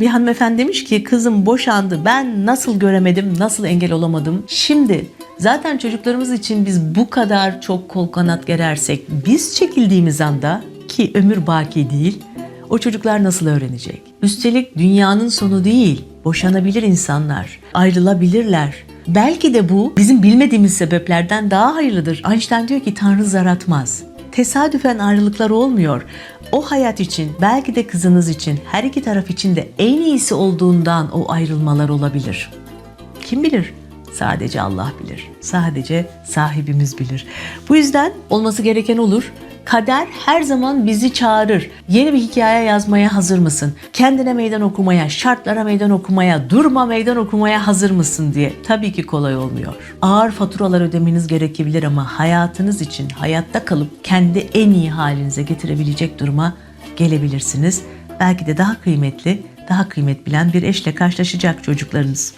Bir hanımefendi demiş ki kızım boşandı ben nasıl göremedim nasıl engel olamadım. Şimdi zaten çocuklarımız için biz bu kadar çok kol kanat gerersek biz çekildiğimiz anda ki ömür baki değil o çocuklar nasıl öğrenecek? Üstelik dünyanın sonu değil. Boşanabilir insanlar, ayrılabilirler. Belki de bu bizim bilmediğimiz sebeplerden daha hayırlıdır. Einstein diyor ki Tanrı zar atmaz. Tesadüfen ayrılıklar olmuyor. O hayat için, belki de kızınız için, her iki taraf için de en iyisi olduğundan o ayrılmalar olabilir. Kim bilir? Sadece Allah bilir. Sadece sahibimiz bilir. Bu yüzden olması gereken olur. Kader her zaman bizi çağırır. Yeni bir hikaye yazmaya hazır mısın? Kendine meydan okumaya, şartlara meydan okumaya, durma meydan okumaya hazır mısın diye. Tabii ki kolay olmuyor. Ağır faturalar ödemeniz gerekebilir ama hayatınız için hayatta kalıp kendi en iyi halinize getirebilecek duruma gelebilirsiniz. Belki de daha kıymetli, daha kıymet bilen bir eşle karşılaşacak çocuklarınız.